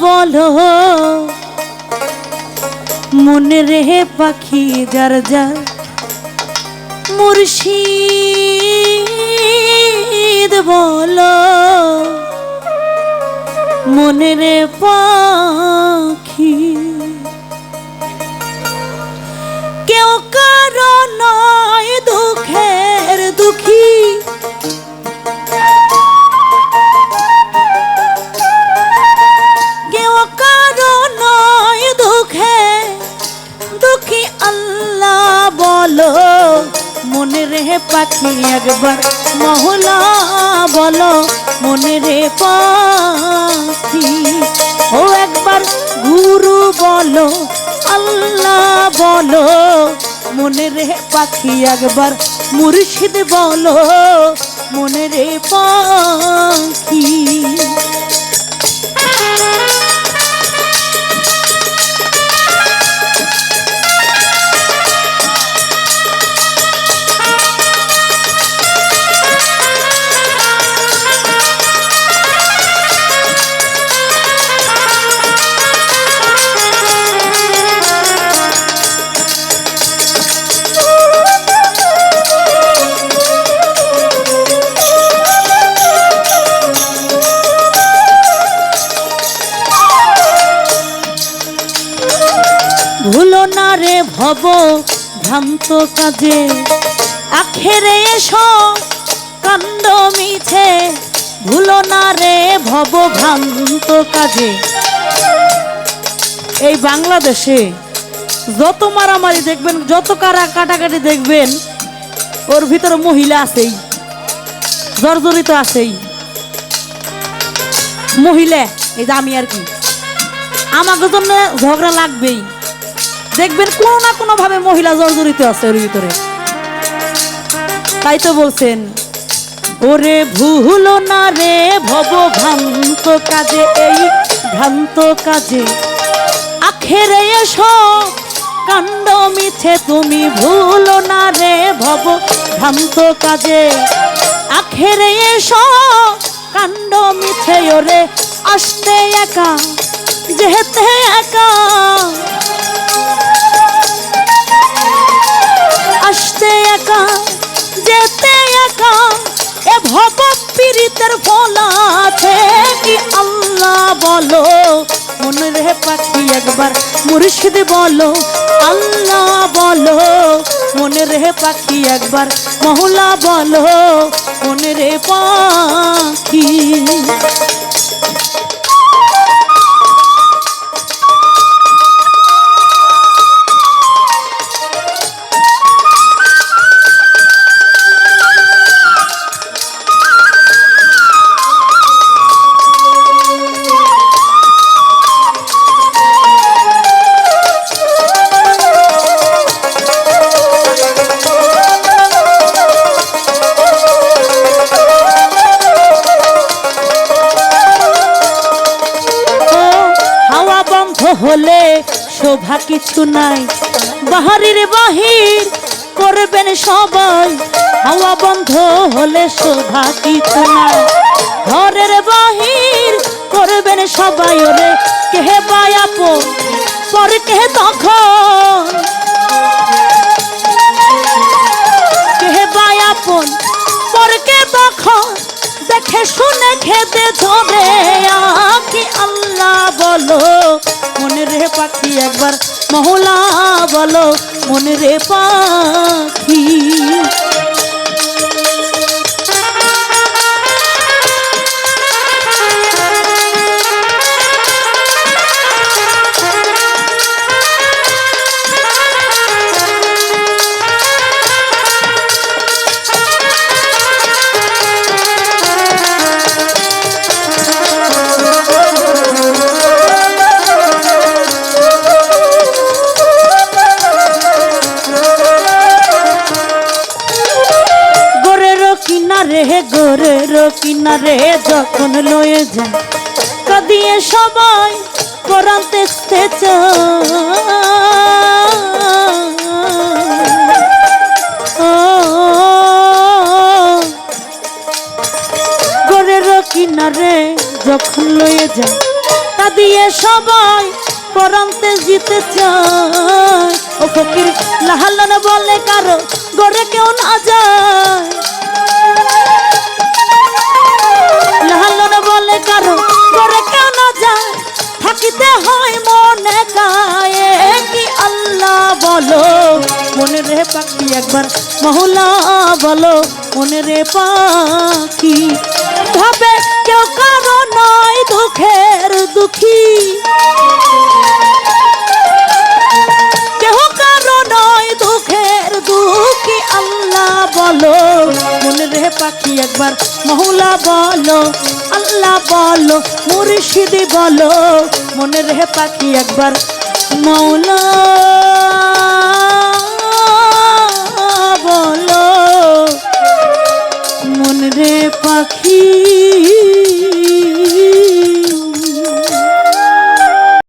বলো। মনে রে পাখি যার যার মুর্শিদ বলো। মনে রে পাখি মনে রে পাখি একবার, মহলা বলো, মনে রে পাখি। ও একবার গুরু বলো, আল্লাহ বলো, মনে রে পাখি একবার, মুর্শিদ বলো, মনে রে পাখি। ভব ভ্রান্ত কাজে। আখেরে এসো কান্দ মিছে, ভুলো না রে ভব ভ্রান্ত কাজে। এই বাংলাদেশে যত মারামারি দেখবেন, যত কারা কাটাকাটি দেখবেন, ওর ভিতরে মহিলা আছেই, জর্জরিত আছেই। মহিলা, এই আমি আর কি। আমাকে জন্য ঝগড়া লাগবেই। দেখবেন কোনো না কোনো ভাবে মহিলা জর্জরিত আছে ওর ভিতরে। তাই তো বলছেন, ওরে ভুল না রে ভব ভ্রান্ত কাজে, এই ভ্রান্ত কাজে। আখেরে এসো কাণ্ড মিছে তুমি ভুল না রে ভব ভ্রান্ত কাজে। আখেরে এসো কাণ্ড মিছে ওরে আসতে একা, যেতে একা। বলো, মনে রে পাখি একবার মুর্শিদ বলো, আল্লাহ বলো, মনে রে পাখি একবার মহলা বলো, মনে রে পাখি হলে শোভা কিছু নাই। বাহারির বাহির করবেন সবাই, হাওয়া বন্ধ হলে শোভা কিছু নাই। ঘরের বাহির করবেন সবাই, ওরে কেহে বায়াপো পরে কেহে তখন। কেহে বায়াপন পরকে তখন? দেখে শুনে খেতে ধরে আকি আল্লাহ বলো। মনে রে পাখি একবার মহলা বলো। মনে রে পাখি কিনারে গোরের কিনারে যখন লয়ে যায়, কাঁদিয়ে সবাই কোরআন দেখতে গোরের কিনারে যখন লয়ে যায় টাকা দিয়ে সবাই পরান্তে জিতে চায়। ও ফকির লাহালন বলে কারও গড়ে কেউ না যায়। থাকিতে হয় মনে গায়ে কি আল্লাহ বলো? মনে রে পাখি একবার মহলা বলো। মনে রে পাখি ভাবে পাখি একবার। মহুলা বলো আল্লাহ বলো মুর্শিদি বলো মনে রে পাখি একবার। মৌলা